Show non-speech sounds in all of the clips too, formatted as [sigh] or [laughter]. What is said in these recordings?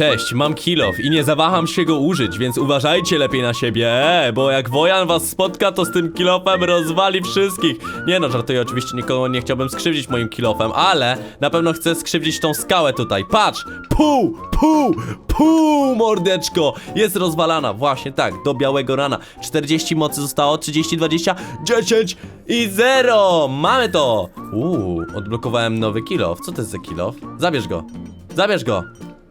Cześć, mam kilof i nie zawaham się go użyć, więc uważajcie lepiej na siebie, bo jak Wojan was spotka, to z tym kilofem rozwali wszystkich. Nie no, żartuję, oczywiście nikogo nie chciałbym skrzywdzić moim kilofem, ale na pewno chcę skrzywdzić tą skałę tutaj. Patrz! Pół! Pół! Pół, mordeczko! Jest rozwalana, właśnie tak, do białego rana. 40 mocy zostało, 30, 20, 10 i 0! Mamy to! Uuu, odblokowałem nowy kilof. Co to jest za kilof? Zabierz go. Zabierz go.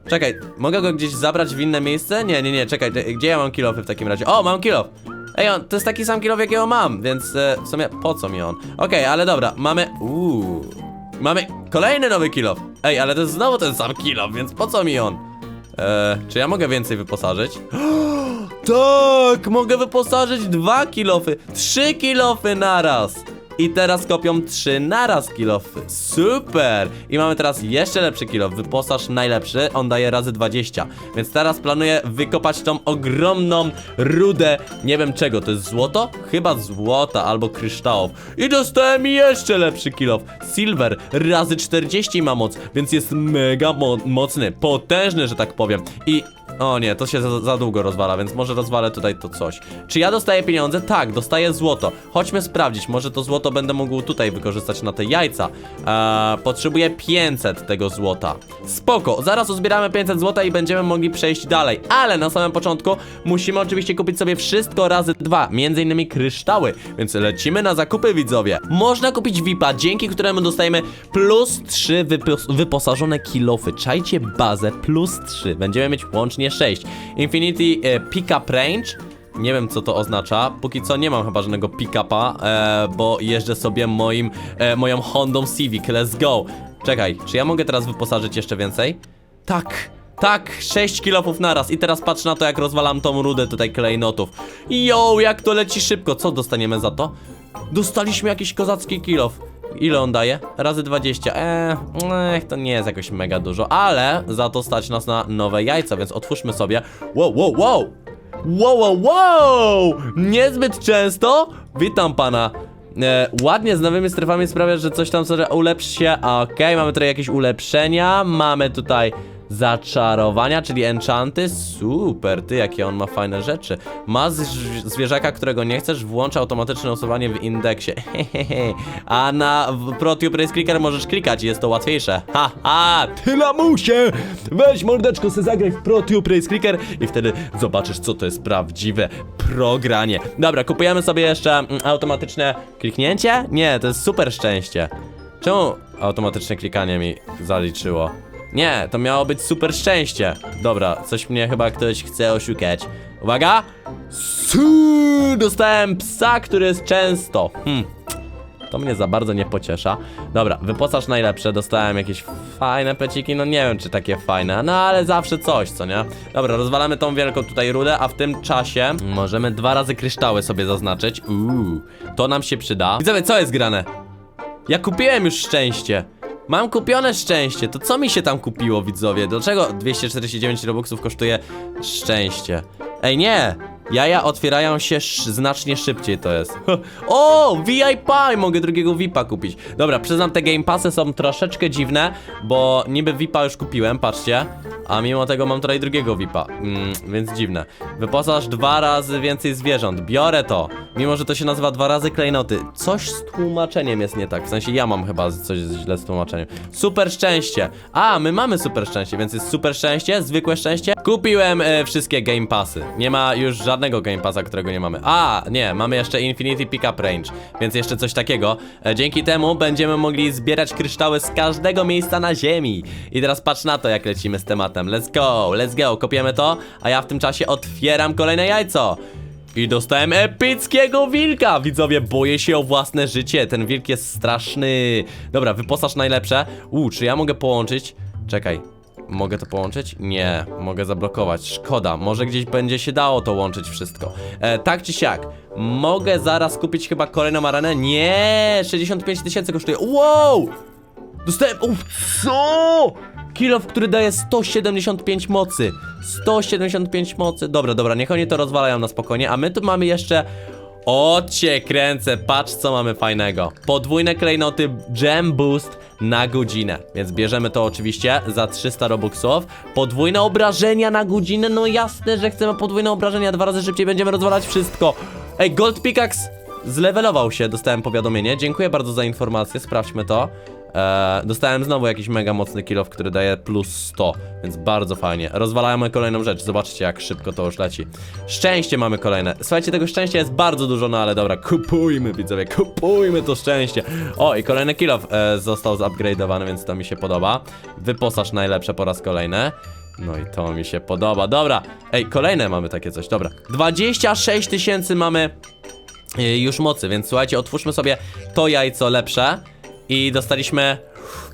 Czekaj, mogę go gdzieś zabrać w inne miejsce? Nie, nie, nie, czekaj, cze- gdzie ja mam kilofy w takim razie? O, mam kilof! Ej, on, to jest taki sam kilof, jakiego mam, więc e, w sumie po co mi on? Okej, ale dobra, mamy... Uuu... Mamy kolejny nowy kilof! Ej, ale to jest znowu ten sam kilof, więc po co mi on? E, czy ja mogę więcej wyposażyć? [gasps] Tak, mogę wyposażyć dwa kilofy, trzy kilofy naraz. I teraz kopią trzy naraz kilofy. Super! I mamy teraz jeszcze lepszy kilof. Wyposaż najlepszy, on daje razy 20. Więc teraz planuję wykopać tą ogromną rudę. Nie wiem czego, to jest złoto? Chyba złota albo kryształów. I dostałem jeszcze lepszy kilof. Silver razy 40 ma moc, więc jest mega mo mocny, potężny, że tak powiem. I o nie, to się za, za długo rozwala, więc może rozwalę tutaj to coś. Czy ja dostaję pieniądze? Tak, dostaję złoto. Chodźmy sprawdzić, może to złoto będę mógł tutaj wykorzystać na te jajca. Eee, potrzebuję 500 tego złota. Spoko, zaraz uzbieramy 500 złota i będziemy mogli przejść dalej. Ale na samym początku musimy oczywiście kupić sobie wszystko razy dwa, między innymi kryształy. Więc lecimy na zakupy, widzowie. Można kupić VIPa, dzięki któremu dostajemy plus 3 wypos wyposażone kilofy. Czajcie bazę plus 3. Będziemy mieć łącznie 6. Infinity e, Pickup Range. Nie wiem co to oznacza. Póki co nie mam chyba żadnego pick-upa, e, bo jeżdżę sobie moim, e, moją Hondą Civic. Let's go. Czekaj, czy ja mogę teraz wyposażyć jeszcze więcej? Tak. Tak, 6 kilofów naraz i teraz patrz na to jak rozwalam tą rudę tutaj klejnotów Yo, jak to leci szybko, co dostaniemy za to? Dostaliśmy jakiś kozacki kilof Ile on daje? Razy 20 Eee, ech, to nie jest jakoś mega dużo Ale za to stać nas na nowe jajca, więc otwórzmy sobie Wow, wow, wow Wow, wow, wow Niezbyt często Witam pana E, ładnie z nowymi strefami sprawia, że coś tam sobie ulepszy się. Okej, mamy tutaj jakieś ulepszenia. Mamy tutaj zaczarowania, czyli enchanty. Super, ty, jakie on ma fajne rzeczy. Ma zw- zwierzaka, którego nie chcesz, włącza automatyczne usuwanie w indeksie. Hehehe. [laughs] A na ProTube Race Clicker możesz klikać jest to łatwiejsze. Ha, ha, ty lamusie! Weź mordeczko, se zagraj w ProTube Race Clicker i wtedy zobaczysz, co to jest prawdziwe progranie. Dobra, kupujemy sobie jeszcze mm, automatyczne kliknięcie? Nie, to jest super szczęście. Czemu automatyczne klikanie mi zaliczyło? Nie, to miało być super szczęście. Dobra, coś mnie chyba ktoś chce oszukać. Uwaga! Su, dostałem psa, który jest często. Hmm. To mnie za bardzo nie pociesza. Dobra, wyposaż najlepsze, dostałem jakieś fajne peciki, no nie wiem czy takie fajne, no ale zawsze coś, co nie? Dobra, rozwalamy tą wielką tutaj rudę, a w tym czasie możemy dwa razy kryształy sobie zaznaczyć. Uuu, to nam się przyda. Widzowie, co jest grane? Ja kupiłem już szczęście. Mam kupione szczęście. To co mi się tam kupiło, widzowie? Dlaczego 249 robuxów kosztuje szczęście? Ej, nie! Jaja otwierają się znacznie szybciej, to jest. [laughs] o! VIP! Mogę drugiego VIPa kupić. Dobra, przyznam, te Game Passy są troszeczkę dziwne, bo niby VIPa już kupiłem, patrzcie. A mimo tego mam tutaj drugiego VIPa, mm, więc dziwne. Wyposaż dwa razy więcej zwierząt. Biorę to. Mimo, że to się nazywa dwa razy klejnoty. Coś z tłumaczeniem jest nie tak. W sensie ja mam chyba coś źle z tłumaczeniem. Super szczęście. A, my mamy super szczęście, więc jest super szczęście, zwykłe szczęście. Kupiłem e, wszystkie Game Passy. Nie ma już żadnego Game Passa, którego nie mamy. A, nie, mamy jeszcze Infinity Pickup Range, więc jeszcze coś takiego. E, dzięki temu będziemy mogli zbierać kryształy z każdego miejsca na ziemi. I teraz patrz na to, jak lecimy z tematem. Let's go, let's go, kopiemy to, a ja w tym czasie otwieram kolejne jajco. I dostałem epickiego wilka! Widzowie, boję się o własne życie. Ten wilk jest straszny. Dobra, wyposaż najlepsze. U, czy ja mogę połączyć? Czekaj. Mogę to połączyć? Nie, mogę zablokować. Szkoda, może gdzieś będzie się dało to łączyć wszystko. E, tak czy siak, mogę zaraz kupić chyba kolejną arenę? Nie, 65 tysięcy kosztuje. Wow! Dostałem. Uf, co? Kilof, który daje 175 mocy. 175 mocy. Dobra, dobra, niech oni to rozwalają na spokojnie. A my tu mamy jeszcze. O cię kręcę, patrz co mamy fajnego. Podwójne klejnoty Gem Boost na godzinę. Więc bierzemy to oczywiście za 300 robuxów. Podwójne obrażenia na godzinę, no jasne, że chcemy podwójne obrażenia, dwa razy szybciej będziemy rozwalać wszystko. Ej, Gold Pickaxe zlevelował się, dostałem powiadomienie. Dziękuję bardzo za informację, sprawdźmy to. Eee, dostałem znowu jakiś mega mocny kill off, który daje plus 100, więc bardzo fajnie. Rozwalamy kolejną rzecz, zobaczcie jak szybko to już leci. Szczęście mamy kolejne. Słuchajcie, tego szczęścia jest bardzo dużo, no ale dobra, kupujmy widzowie, kupujmy to szczęście. O, i kolejny kill off e, został zupgrade'owany, więc to mi się podoba. Wyposaż najlepsze po raz kolejny. No i to mi się podoba, dobra. Ej, kolejne mamy takie coś, dobra. 26 tysięcy mamy y, już mocy, więc słuchajcie, otwórzmy sobie to jajco lepsze i dostaliśmy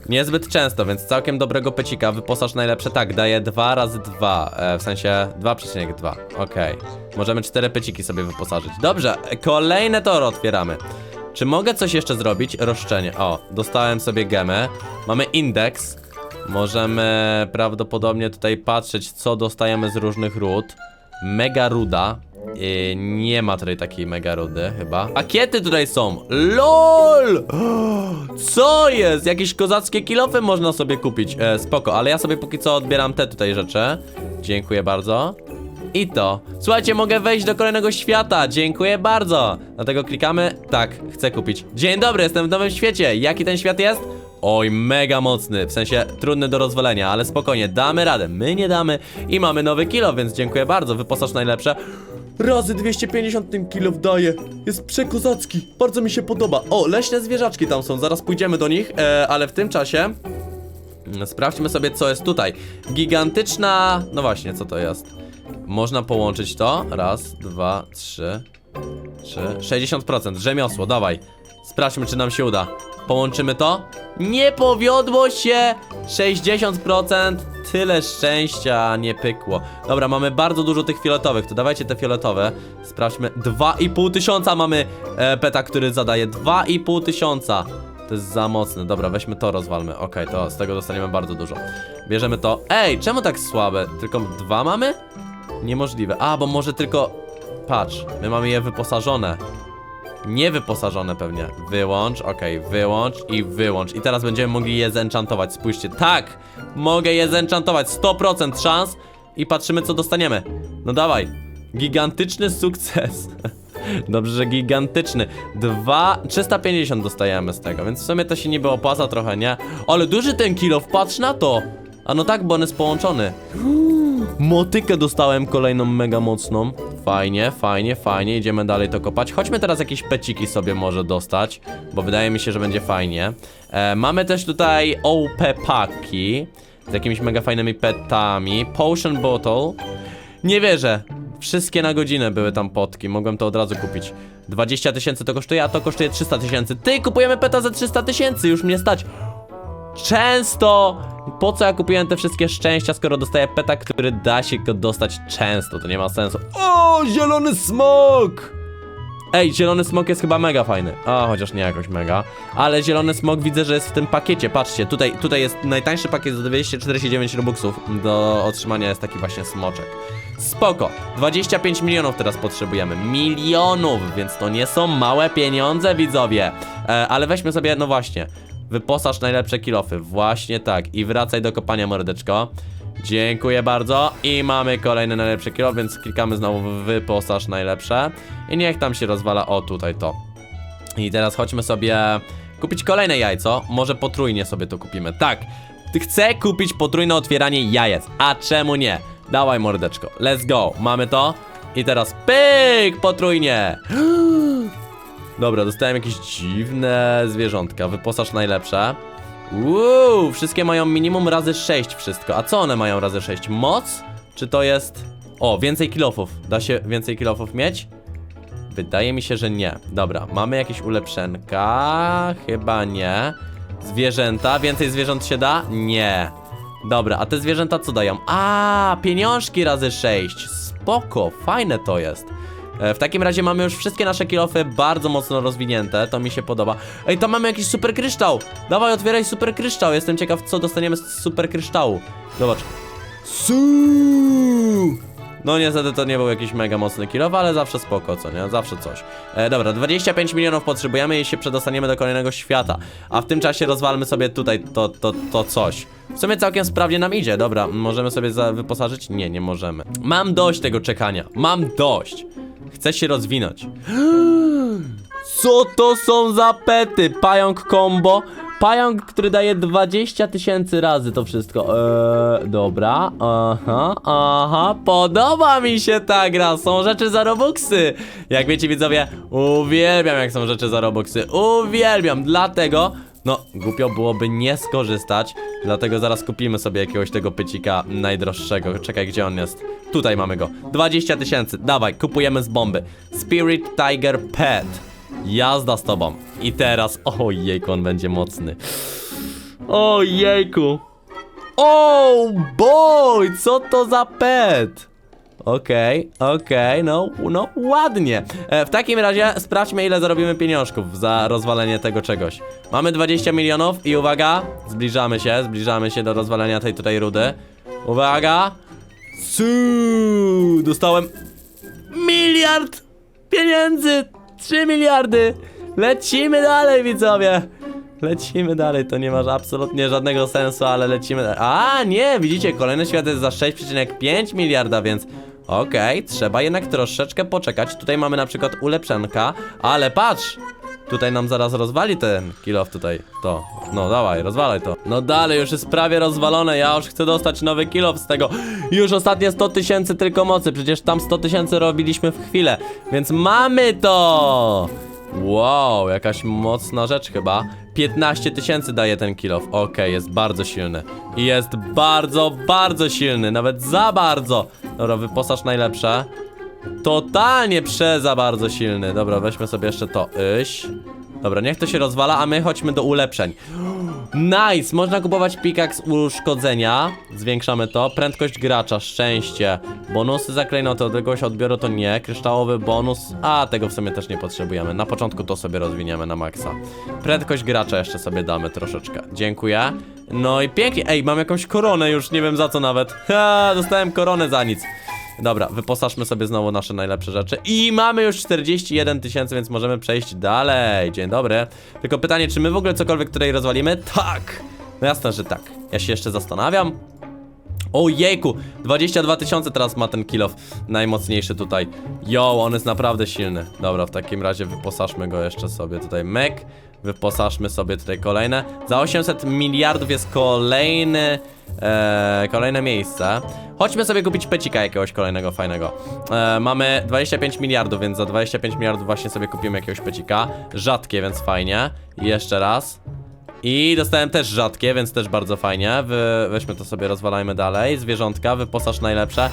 niezbyt często, więc całkiem dobrego pecika, wyposaż najlepsze, tak, daje 2 razy 2, e, w sensie 2,2, okej. Możemy cztery peciki sobie wyposażyć. Dobrze, kolejne toro otwieramy. Czy mogę coś jeszcze zrobić? Roszczenie, o, dostałem sobie gemę, mamy indeks, możemy prawdopodobnie tutaj patrzeć, co dostajemy z różnych ród. Mega ruda. Yy, nie ma tutaj takiej mega rudy chyba. Pakiety tutaj są. LOL! [gasps] Co jest? Jakieś kozackie kilofy można sobie kupić. E, spoko, ale ja sobie póki co odbieram te tutaj rzeczy. Dziękuję bardzo. I to. Słuchajcie, mogę wejść do kolejnego świata. Dziękuję bardzo. Dlatego klikamy. Tak, chcę kupić. Dzień dobry, jestem w nowym świecie. Jaki ten świat jest? Oj, mega mocny, w sensie trudny do rozwalenia, ale spokojnie, damy radę, my nie damy i mamy nowy kilo, więc dziękuję bardzo, wyposaż najlepsze. Razy 250 tym kilo daje, jest przekozacki, bardzo mi się podoba. O, leśne zwierzaczki tam są, zaraz pójdziemy do nich, e, ale w tym czasie sprawdźmy sobie co jest tutaj. Gigantyczna, no właśnie, co to jest? Można połączyć to, raz, dwa, trzy, trzy, 60%, rzemiosło, dawaj. Sprawdźmy, czy nam się uda. Połączymy to? Nie powiodło się! 60%, tyle szczęścia, nie pykło. Dobra, mamy bardzo dużo tych fioletowych, to dawajcie te fioletowe. Sprawdźmy, 2,5 tysiąca mamy e, peta, który zadaje. 2,5 tysiąca. To jest za mocne. Dobra, weźmy to, rozwalmy. Okej, to z tego dostaniemy bardzo dużo. Bierzemy to. Ej, czemu tak słabe? Tylko dwa mamy? Niemożliwe. A, bo może tylko... Patrz, my mamy je wyposażone. Niewyposażone pewnie. Wyłącz, okej, wyłącz i wyłącz. I teraz będziemy mogli je zenchantować. Spójrzcie, tak! Mogę je zenchantować. 100% szans. I patrzymy, co dostaniemy. No dawaj. Gigantyczny sukces. [laughs] Dobrze, że gigantyczny. Dwa... 350 dostajemy z tego, więc w sumie to się niby opłaca trochę, nie? Ale duży ten kilo, patrz na to! A no tak, bo on jest połączony. Motykę dostałem kolejną mega mocną. Fajnie, fajnie, fajnie. Idziemy dalej to kopać. Chodźmy teraz jakieś peciki sobie może dostać, bo wydaje mi się, że będzie fajnie. E, mamy też tutaj OP paki z jakimiś mega fajnymi petami. Potion bottle. Nie wierzę. Wszystkie na godzinę były tam potki. Mogłem to od razu kupić. 20 tysięcy to kosztuje, a to kosztuje 300 tysięcy. Ty, kupujemy peta za 300 tysięcy, już mnie stać. Często! Po co ja kupiłem te wszystkie szczęścia, skoro dostaję peta, który da się go dostać często? To nie ma sensu. O, zielony smok! Ej, zielony smok jest chyba mega fajny. A, chociaż nie jakoś mega. Ale zielony smok widzę, że jest w tym pakiecie. Patrzcie, tutaj, tutaj jest najtańszy pakiet za 249 robuxów. Do otrzymania jest taki właśnie smoczek. Spoko. 25 milionów teraz potrzebujemy. Milionów, więc to nie są małe pieniądze, widzowie. E, ale weźmy sobie, no właśnie. Wyposaż najlepsze kilofy. Właśnie tak. I wracaj do kopania, mordeczko. Dziękuję bardzo. I mamy kolejny najlepszy kilo, więc klikamy znowu w wyposaż najlepsze. I niech tam się rozwala. O, tutaj to. I teraz chodźmy sobie kupić kolejne jajco. Może potrójnie sobie to kupimy. Tak. Chcę kupić potrójne otwieranie jajec. A czemu nie? Dawaj, mordeczko. Let's go. Mamy to. I teraz pyk! Potrójnie. [gasps] Dobra, dostałem jakieś dziwne zwierzątka. Wyposaż najlepsze. Uuu, wszystkie mają minimum razy 6 wszystko. A co one mają razy 6? Moc? Czy to jest... O, więcej kilofów. Da się więcej kilofów mieć? Wydaje mi się, że nie. Dobra, mamy jakieś ulepszenka? Chyba nie. Zwierzęta? Więcej zwierząt się da? Nie. Dobra, a te zwierzęta co dają? A, pieniążki razy 6. Spoko, fajne to jest. E, W takim razie mamy już wszystkie nasze kilofy bardzo mocno rozwinięte, to mi się podoba. Ej, tam mamy jakiś super kryształ! Dawaj, otwieraj super kryształ, jestem ciekaw co dostaniemy z super kryształu. Zobacz. Su! No niestety to nie był jakiś mega mocny kilof, ale zawsze spoko, co nie? Zawsze coś. E, dobra, 25 milionów potrzebujemy i się przedostaniemy do kolejnego świata. A w tym czasie rozwalmy sobie tutaj to, to, to coś. W sumie całkiem sprawnie nam idzie. Dobra, możemy sobie wyposażyć? Nie, nie możemy. Mam dość tego czekania. Mam dość. Chcę się rozwinąć. [gasps] Co to są za pety? Pająk combo? Pająk, który daje 20 tysięcy razy to wszystko. Eee, dobra. Aha, aha. Podoba mi się ta gra. Są rzeczy za Robuxy. Jak wiecie, widzowie, uwielbiam, jak są rzeczy za Robuxy. Uwielbiam. Dlatego. No, głupio byłoby nie skorzystać, dlatego zaraz kupimy sobie jakiegoś tego pycika najdroższego. Czekaj, gdzie on jest? Tutaj mamy go. 20 tysięcy, dawaj, kupujemy z bomby. Spirit Tiger Pet. Jazda z tobą. I teraz, ojejku, on będzie mocny. Ojejku. Oh boy, co to za pet? Okej, okej, no, no ładnie. E, w takim razie sprawdźmy ile zarobimy pieniążków za rozwalenie tego czegoś. Mamy 20 milionów i uwaga, zbliżamy się, zbliżamy się do rozwalenia tej tutaj rudy. Uwaga. Su, dostałem miliard pieniędzy, 3 miliardy. Lecimy dalej, widzowie. Lecimy dalej, to nie ma absolutnie żadnego sensu, ale lecimy dalej. A, nie, widzicie, kolejny świat jest za 6,5 miliarda, więc okej, trzeba jednak troszeczkę poczekać. Tutaj mamy na przykład ulepszenka, ale patrz! Tutaj nam zaraz rozwali ten kilof tutaj, to. No dawaj, rozwalaj to. No dalej, już jest prawie rozwalone, ja już chcę dostać nowy kilof z tego. Już ostatnie 100 tysięcy tylko mocy, przecież tam 100 tysięcy robiliśmy w chwilę, więc mamy to! Wow, jakaś mocna rzecz chyba. 15 tysięcy daje ten kilof. Okej, jest bardzo silny. I jest bardzo, bardzo silny. Nawet za bardzo. Dobra, wyposaż najlepsze. Totalnie przeza bardzo silny. Dobra, weźmy sobie jeszcze to. Iś. Dobra, niech to się rozwala, a my chodźmy do ulepszeń. Nice! Można kupować pickaxe uszkodzenia. Zwiększamy to. Prędkość gracza, szczęście. Bonusy za klejnoty, odległość odbioru to nie. Kryształowy bonus. A, tego w sumie też nie potrzebujemy. Na początku to sobie rozwiniemy na maksa. Prędkość gracza jeszcze sobie damy troszeczkę. Dziękuję. No i pięknie. Ej, mam jakąś koronę już, nie wiem za co nawet. Ha, dostałem koronę za nic. Dobra, wyposażmy sobie znowu nasze najlepsze rzeczy. I mamy już 41 tysięcy, więc możemy przejść dalej. Dzień dobry. Tylko pytanie, czy my w ogóle cokolwiek tutaj rozwalimy? Tak! No jasne, że tak. Ja się jeszcze zastanawiam Ojejku, 22 tysiące teraz ma ten kilof Najmocniejszy tutaj. Yo, on jest naprawdę silny. Dobra, w takim razie wyposażmy go jeszcze sobie tutaj. Mek Wyposażmy sobie tutaj kolejne. Za 800 miliardów jest kolejny e, Kolejne miejsce. Chodźmy sobie kupić pecika jakiegoś kolejnego fajnego. E, Mamy 25 miliardów, więc za 25 miliardów właśnie sobie kupimy jakiegoś pecika. Rzadkie, więc fajnie. I jeszcze raz i dostałem też rzadkie, więc też bardzo fajnie. Wy, weźmy to sobie, rozwalajmy dalej. Zwierzątka, wyposaż najlepsze.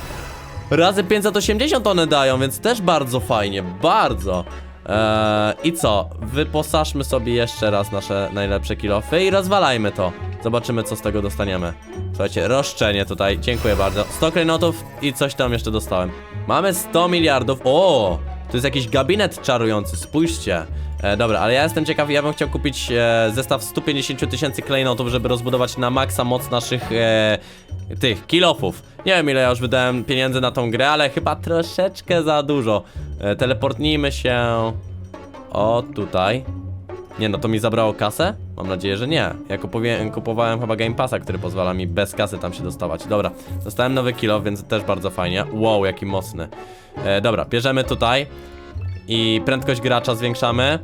Razy 580 one dają, więc też bardzo fajnie, bardzo. Eee, I co? Wyposażmy sobie jeszcze raz nasze najlepsze kilofy i rozwalajmy to. Zobaczymy, co z tego dostaniemy. Słuchajcie, roszczenie tutaj, dziękuję bardzo. 100 klejnotów i coś tam jeszcze dostałem. Mamy 100 miliardów. O! To jest jakiś gabinet czarujący, spójrzcie. E, dobra, ale ja jestem ciekaw, ja bym chciał kupić e, zestaw 150 tysięcy klejnotów, żeby rozbudować na maksa moc naszych e, tych kilofów. Nie wiem ile ja już wydałem pieniędzy na tą grę, ale chyba troszeczkę za dużo. E, teleportnijmy się o tutaj. Nie no, to mi zabrało kasę? Mam nadzieję, że nie. Ja kupowałem chyba Game Passa, który pozwala mi bez kasy tam się dostawać. Dobra, dostałem nowy kilo, więc też bardzo fajnie. Wow, jaki mocny. E, dobra, bierzemy tutaj i prędkość gracza zwiększamy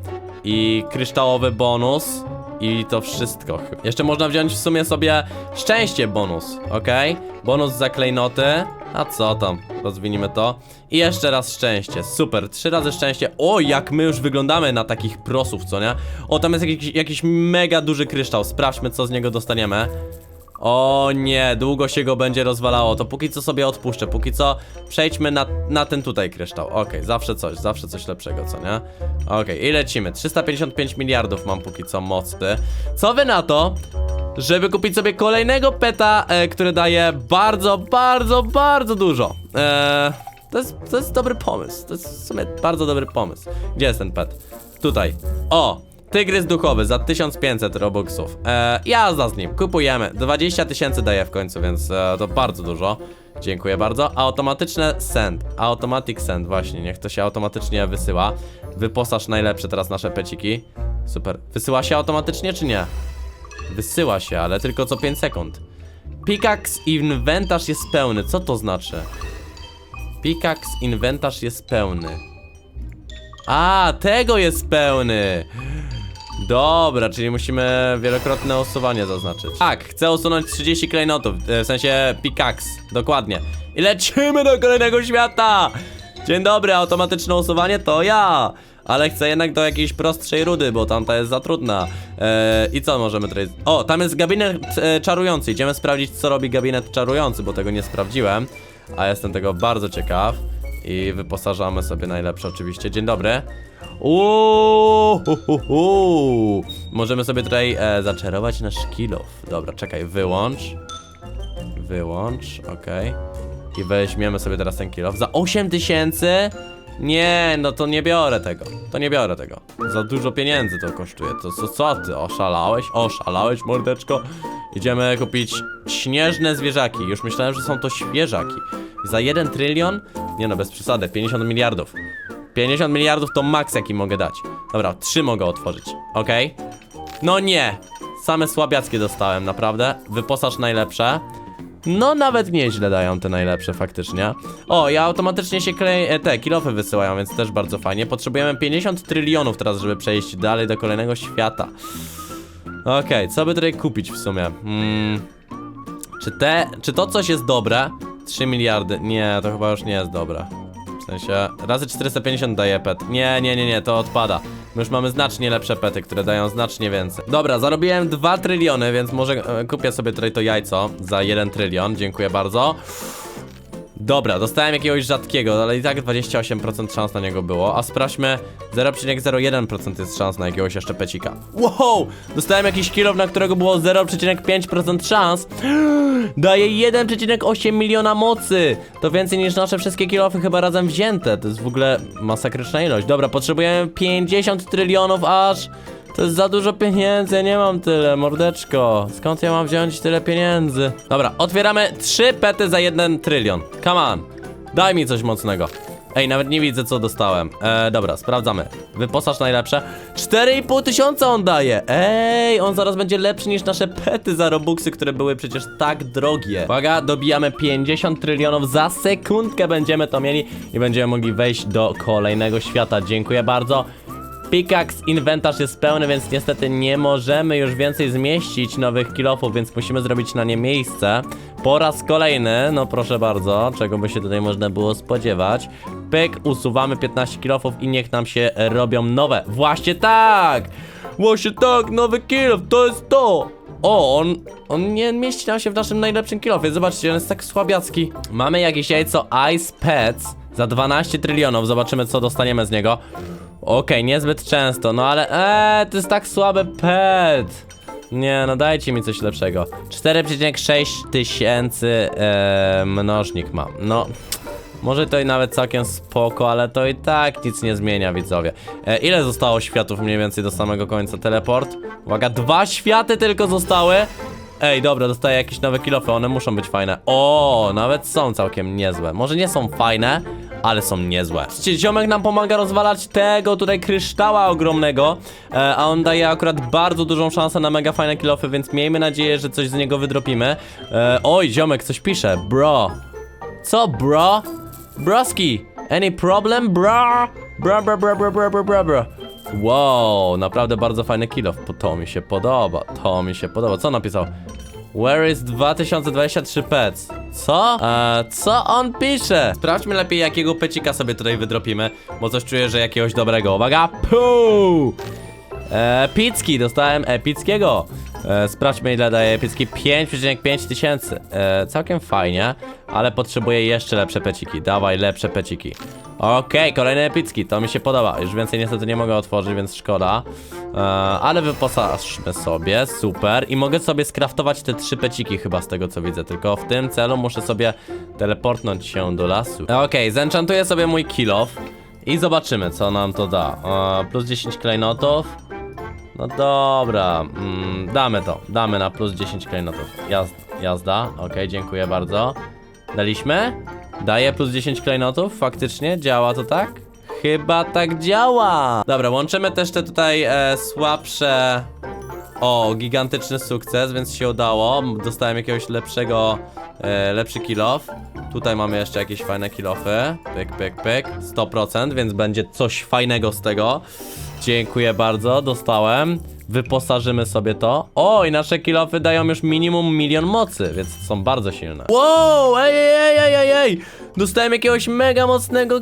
i kryształowy bonus i to wszystko. Jeszcze można wziąć w sumie sobie szczęście bonus, ok? Bonus za klejnoty. A co tam? Rozwinimy to. I jeszcze raz szczęście. Super, trzy razy szczęście. O, jak my już wyglądamy na takich prosów, co nie? O, tam jest jakiś, jakiś mega duży kryształ. Sprawdźmy, co z niego dostaniemy. O nie, długo się go będzie rozwalało. To póki co sobie odpuszczę. Póki co przejdźmy na, na ten tutaj kryształ. Okej, zawsze coś, zawsze coś lepszego, co nie? Okej, i lecimy. 355 miliardów mam póki co mocy. Co wy na to? Żeby kupić sobie kolejnego peta, e, który daje bardzo, bardzo, bardzo dużo. E, to, jest, to jest dobry pomysł. To jest w sumie bardzo dobry pomysł. Gdzie jest ten pet? Tutaj. O! Tygrys duchowy za 1500 robuxów. E, jazda z nim, kupujemy. 20 tysięcy daje w końcu, więc e, to bardzo dużo. Dziękuję bardzo. Automatyczne send. Automatic send, właśnie, niech to się automatycznie wysyła. Wyposaż najlepsze teraz nasze peciki. Super. Wysyła się automatycznie, czy nie? Wysyła się, ale tylko co 5 sekund. Pickaxe inwentarz jest pełny. Co to znaczy? Pickaxe inwentarz jest pełny. A, tego jest pełny. Dobra, czyli musimy wielokrotne usuwanie zaznaczyć. Tak, chcę usunąć 30 klejnotów, e, w sensie pickaxe, dokładnie. I lecimy do kolejnego świata! Dzień dobry, automatyczne usuwanie to ja! Ale chcę jednak do jakiejś prostszej rudy, bo tamta jest za trudna. Eee, I co możemy tutaj... O, tam jest gabinet e, czarujący. Idziemy sprawdzić, co robi gabinet czarujący, bo tego nie sprawdziłem. A jestem tego bardzo ciekaw. I wyposażamy sobie najlepsze oczywiście. Dzień dobry. Możemy sobie tutaj e, zaczarować nasz kilof. Dobra, czekaj, wyłącz. Wyłącz, okej. I weźmiemy sobie teraz ten kilof. Za 8 tysięcy? Nie, no to nie biorę tego. To nie biorę tego. Za dużo pieniędzy to kosztuje. To co, co ty? Oszalałeś? Oszalałeś, mordeczko? Idziemy kupić śnieżne zwierzaki. Już myślałem, że są to świeżaki. Za 1 trylion? Nie no, bez przesady. 50 miliardów. 50 miliardów to maks jaki mogę dać. Dobra, 3 mogę otworzyć. Okej? No nie! Same słabiackie dostałem, naprawdę. Wyposaż najlepsze. No nawet nieźle dają te najlepsze faktycznie. O, i automatycznie się e, te kilofy wysyłają, więc też bardzo fajnie. Potrzebujemy 50 trylionów teraz, żeby przejść dalej do kolejnego świata. Okej, co by tutaj kupić w sumie? Mm, czy te, czy to coś jest dobre? 3 miliardy, nie, to chyba już nie jest dobre. W sensie, razy 450 daje pet. Nie, nie, nie, nie, to odpada. My już mamy znacznie lepsze pety, które dają znacznie więcej. Dobra, zarobiłem 2 tryliony, więc może e, kupię sobie tutaj to jajco za 1 trylion. Dziękuję bardzo. Dobra, dostałem jakiegoś rzadkiego, ale i tak 28% szans na niego było. A sprawdźmy, 0,01% jest szans na jakiegoś jeszcze pecika. Wow! Dostałem jakiś kilo, na którego było 0,5% szans. [gasps] Daje 1,8 miliona mocy! To więcej niż nasze wszystkie kilofy chyba razem wzięte. To jest w ogóle masakryczna ilość. Dobra, potrzebujemy 50 trylionów aż. To jest za dużo pieniędzy, ja nie mam tyle, mordeczko. Skąd ja mam wziąć tyle pieniędzy? Dobra, otwieramy trzy pety za jeden trylion. Come on, daj mi coś mocnego. Ej, nawet nie widzę co dostałem. E, dobra, sprawdzamy. Wyposaż najlepsze. 4,5 tysiąca on daje. Ej, on zaraz będzie lepszy niż nasze pety za robuxy, które były przecież tak drogie. Uwaga, dobijamy 50 trylionów za sekundkę będziemy to mieli i będziemy mogli wejść do kolejnego świata. Dziękuję bardzo. Pickaxe inwentarz jest pełny, więc niestety nie możemy już więcej zmieścić nowych kilofów, więc musimy zrobić na nie miejsce. Po raz kolejny, no proszę bardzo, czego by się tutaj można było spodziewać. Pyk, usuwamy 15 kilofów i niech nam się robią nowe. Właśnie tak! Właśnie tak, nowy kilof, to jest to! O, on, on nie mieści nam się w naszym najlepszym kilofie. Zobaczcie, on jest tak słabiacki. Mamy jakieś jajco Ice Pets za 12 trylionów. Zobaczymy, co dostaniemy z niego. Okej, niezbyt często, no ale eee, to jest tak słabe pet. Nie, no dajcie mi coś lepszego. 4,6 tysięcy e, mnożnik mam. No, może to i nawet całkiem spoko, ale to i tak nic nie zmienia, widzowie. E, ile zostało światów mniej więcej do samego końca? Teleport? Uwaga, dwa światy tylko zostały. Ej, dobra, dostaję jakieś nowe kilofy, one muszą być fajne. O, nawet są całkiem niezłe. Może nie są fajne, ale są niezłe. Słuchajcie, ziomek nam pomaga rozwalać tego tutaj kryształa ogromnego, e, a on daje akurat bardzo dużą szansę na mega fajne kilofy, więc miejmy nadzieję, że coś z niego wydropimy. E, oj, ziomek coś pisze, bro. Co, bro? Broski, any problem, bro? Bro, bro, bro, bro, bro, bro, bro, bro. Wow, naprawdę bardzo fajny kill off. To mi się podoba, to mi się podoba. Co napisał? Where is 2023 pets? Co? Eee, co on pisze? Sprawdźmy lepiej jakiego pecika sobie tutaj wydropimy, bo coś czuję, że jakiegoś dobrego. Uwaga, puu! Epicki, dostałem epickiego. E, sprawdźmy ile daje epicki 5,5 tysięcy. E, całkiem fajnie, ale potrzebuję jeszcze lepsze peciki. Dawaj lepsze peciki. Okej, kolejny epicki, to mi się podoba. Już więcej niestety nie mogę otworzyć, więc szkoda. E, ale wyposażmy sobie, super. I mogę sobie skraftować te trzy peciki chyba z tego co widzę. Tylko w tym celu muszę sobie teleportnąć się do lasu. Okej, zenchantuję sobie mój kill off. I zobaczymy, co nam to da. E, plus 10 klejnotów. No dobra, mm, damy to. Damy na plus 10 klejnotów. Jazda, jazda. okej, dziękuję bardzo. Daliśmy? Daje plus 10 klejnotów? Faktycznie? Działa to tak? Chyba tak działa! Dobra, łączymy też te tutaj e, słabsze... O, gigantyczny sukces, więc się udało. Dostałem jakiegoś lepszego, e, lepszy kilof. Tutaj mamy jeszcze jakieś fajne kilofy. Pyk, pyk, pyk. 100%, więc będzie coś fajnego z tego. Dziękuję bardzo, dostałem. Wyposażymy sobie to. O, i nasze kilofy dają już minimum milion mocy, więc są bardzo silne. Wow, ej, ej, ej, ej, ej! Dostałem jakiegoś mega mocnego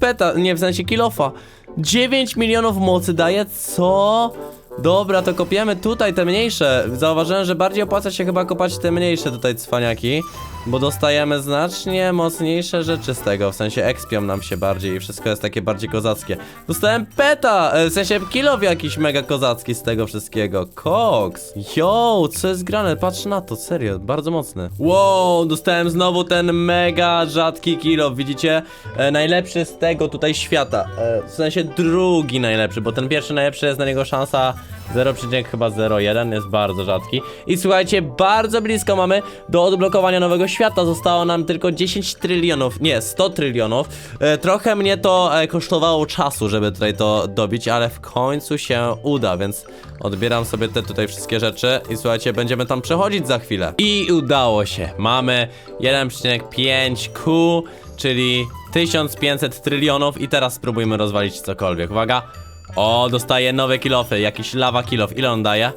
peta, nie, w sensie kilofa. 9 milionów mocy daje, co? Dobra, to kopiemy tutaj te mniejsze. Zauważyłem, że bardziej opłaca się chyba kopać te mniejsze tutaj cwaniaki, bo dostajemy znacznie mocniejsze rzeczy z tego, w sensie expią nam się bardziej i wszystko jest takie bardziej kozackie. Dostałem peta, e, w sensie kilow jakiś mega kozacki z tego wszystkiego. Koks. Yo, co jest grane? Patrz na to, serio, bardzo mocny. Wow, dostałem znowu ten mega rzadki kilow, widzicie? E, najlepszy z tego tutaj świata. E, w sensie drugi najlepszy, bo ten pierwszy najlepszy jest na niego szansa 0,01 jest bardzo rzadki. I słuchajcie, bardzo blisko mamy do odblokowania nowego świata. Zostało nam tylko 10 trylionów, nie, 100 trylionów. E, trochę mnie to e, kosztowało czasu, żeby tutaj to dobić, ale w końcu się uda, więc odbieram sobie te tutaj wszystkie rzeczy i słuchajcie, będziemy tam przechodzić za chwilę. I udało się. Mamy 1,5Q, czyli 1500 trylionów i teraz spróbujmy rozwalić cokolwiek. Uwaga. O, dostaje nowe kilofy, jakiś lava kilof. Ile on daje?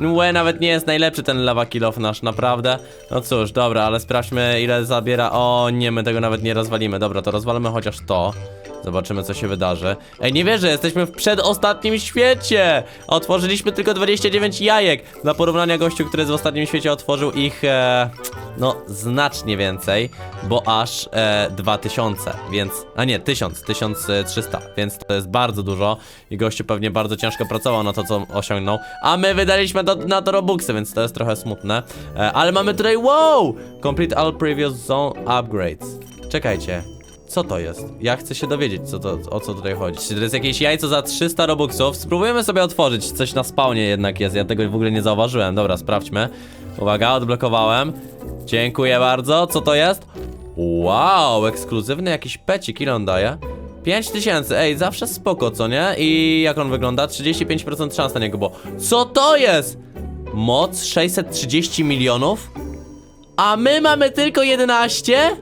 Łe, nawet nie jest najlepszy ten lava kilof nasz, naprawdę. No cóż, dobra, ale sprawdźmy ile zabiera. O nie, my tego nawet nie rozwalimy. Dobra, to rozwalmy chociaż to. Zobaczymy, co się wydarzy. Ej, nie wierzę, jesteśmy w przedostatnim świecie! Otworzyliśmy tylko 29 jajek. Dla porównania gościu, który jest w ostatnim świecie otworzył ich, e, no, znacznie więcej, bo aż e, 2000, więc, a nie, 1000, 1300, więc to jest bardzo dużo i gościu pewnie bardzo ciężko pracował na to, co osiągnął, a my wydaliśmy to, na to robuxy, więc to jest trochę smutne, e, ale mamy tutaj, wow! Complete all previous zone upgrades. Czekajcie, co to jest? Ja chcę się dowiedzieć, co to, o co tutaj chodzi. Czy to jest jakieś jajco za 300 robuxów? Spróbujemy sobie otworzyć. Coś na spawnie jednak jest. Ja tego w ogóle nie zauważyłem. Dobra, sprawdźmy. Uwaga, odblokowałem. Dziękuję bardzo. Co to jest? Wow, ekskluzywny jakiś pecik. Ile on daje? 5000, ej, zawsze spoko, co nie? I jak on wygląda? 35% szans na niego było. Co to jest? Moc 630 milionów? A my mamy tylko 11?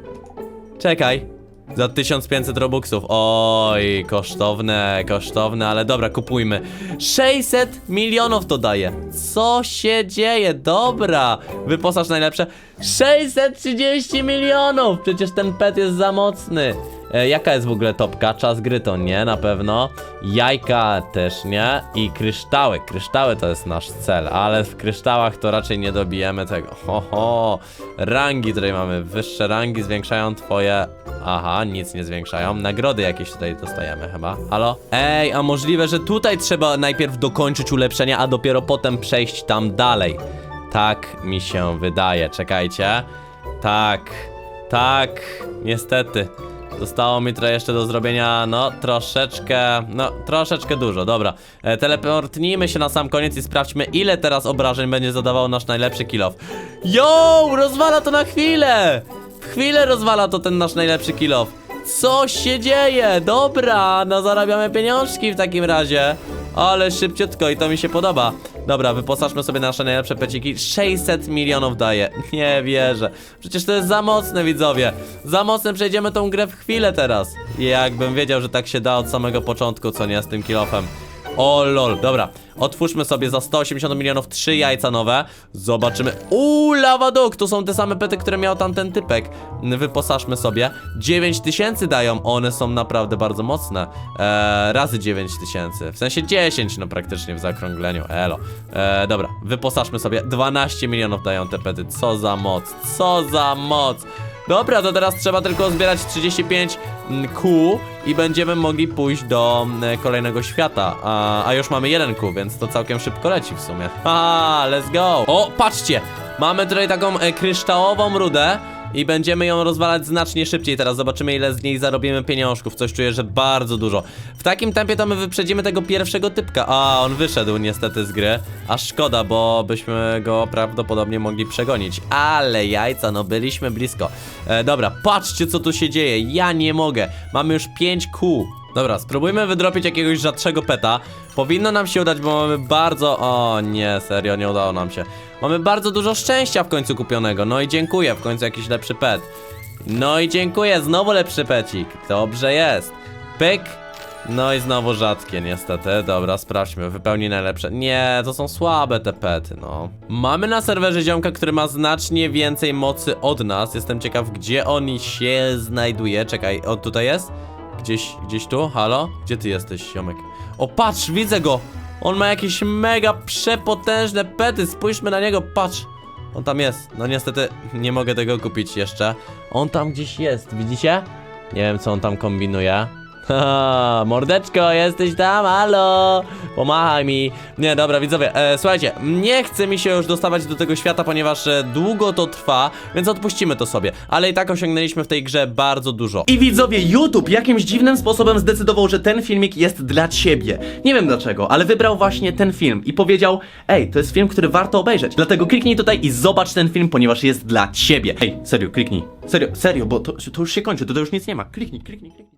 Czekaj. Za 1500 robuxów. Oj, kosztowne, kosztowne, ale dobra, kupujmy. 600 milionów to daje. Co się dzieje? Dobra, wyposaż najlepsze. 630 milionów! Przecież ten pet jest za mocny. E, jaka jest w ogóle topka? Czas gry to nie, na pewno. Jajka też nie. I kryształy. Kryształy to jest nasz cel, ale w kryształach to raczej nie dobijemy tego. Ho, ho. Rangi tutaj mamy. Wyższe rangi zwiększają twoje... Aha, nic nie zwiększają. Nagrody jakieś tutaj dostajemy chyba. Halo? Ej, a możliwe, że tutaj trzeba najpierw dokończyć ulepszenia, a dopiero potem przejść tam dalej. Tak mi się wydaje. Czekajcie. Tak. Tak. Niestety. Zostało mi trochę jeszcze do zrobienia, no troszeczkę, no troszeczkę dużo, dobra. E, teleportnijmy się na sam koniec i sprawdźmy ile teraz obrażeń będzie zadawał nasz najlepszy kill off. Yo, rozwala to na chwilę! W chwilę rozwala to ten nasz najlepszy kill off. Co się dzieje? Dobra, no zarabiamy pieniążki w takim razie. Ale szybciutko i to mi się podoba. Dobra, wyposażmy sobie nasze najlepsze peciki. 600 milionów daje. [laughs] Nie wierzę. Przecież to jest za mocne, widzowie. Za mocne przejdziemy tą grę w chwilę teraz. Jakbym wiedział, że tak się da od samego początku, co nie z tym kilofem. O lol, dobra. Otwórzmy sobie za 180 milionów trzy jajca nowe. Zobaczymy. Uuu, lava dog! To są te same pety, które miał tamten typek. Wyposażmy sobie. 9000 dają. One są naprawdę bardzo mocne. Eee, razy 9000. W sensie 10, no praktycznie w zakrągleniu. Elo. Eee, dobra, wyposażmy sobie. 12 milionów dają te pety. Co za moc. Co za moc. Dobra, to teraz trzeba tylko zbierać 35 mm, kół i będziemy mogli pójść do mm, kolejnego świata. A, a już mamy jeden kół, więc to całkiem szybko leci w sumie. Haha, let's go! O, patrzcie! Mamy tutaj taką e, kryształową rudę. I będziemy ją rozwalać znacznie szybciej. Teraz zobaczymy ile z niej zarobimy pieniążków. Coś czuję, że bardzo dużo. W takim tempie to my wyprzedzimy tego pierwszego typka. A, on wyszedł niestety z gry. A szkoda, bo byśmy go prawdopodobnie mogli przegonić. Ale jajca, no byliśmy blisko. E, dobra, patrzcie co tu się dzieje. Ja nie mogę. Mamy już 5 kół. Dobra, spróbujmy wydropić jakiegoś rzadszego peta. Powinno nam się udać, bo mamy bardzo... O nie, serio, nie udało nam się. Mamy bardzo dużo szczęścia w końcu kupionego. No i dziękuję, w końcu jakiś lepszy pet. No i dziękuję, znowu lepszy pecik. Dobrze jest. Pyk. No i znowu rzadkie niestety. Dobra, sprawdźmy. Wypełnij najlepsze. Nie, to są słabe te pety, no. Mamy na serwerze ziomka, który ma znacznie więcej mocy od nas. Jestem ciekaw, gdzie on się znajduje. Czekaj, on tutaj jest? Gdzieś, gdzieś tu? Halo? Gdzie ty jesteś, ziomek? O, patrz, widzę go! On ma jakieś mega przepotężne pety. Spójrzmy na niego, patrz. On tam jest. No niestety nie mogę tego kupić jeszcze. On tam gdzieś jest, widzicie? Nie wiem co on tam kombinuje. Haha, mordeczko, jesteś tam, halo! Pomachaj mi. Nie, dobra, widzowie, e, słuchajcie, nie chce mi się już dostawać do tego świata, ponieważ e, długo to trwa, więc odpuścimy to sobie. Ale i tak osiągnęliśmy w tej grze bardzo dużo. I widzowie, YouTube jakimś dziwnym sposobem zdecydował, że ten filmik jest dla ciebie. Nie wiem dlaczego, ale wybrał właśnie ten film i powiedział: Ej, to jest film, który warto obejrzeć. Dlatego kliknij tutaj i zobacz ten film, ponieważ jest dla ciebie. Ej, serio, kliknij. Serio, serio, bo to, to już się kończy, to, to już nic nie ma. Kliknij, kliknij, kliknij.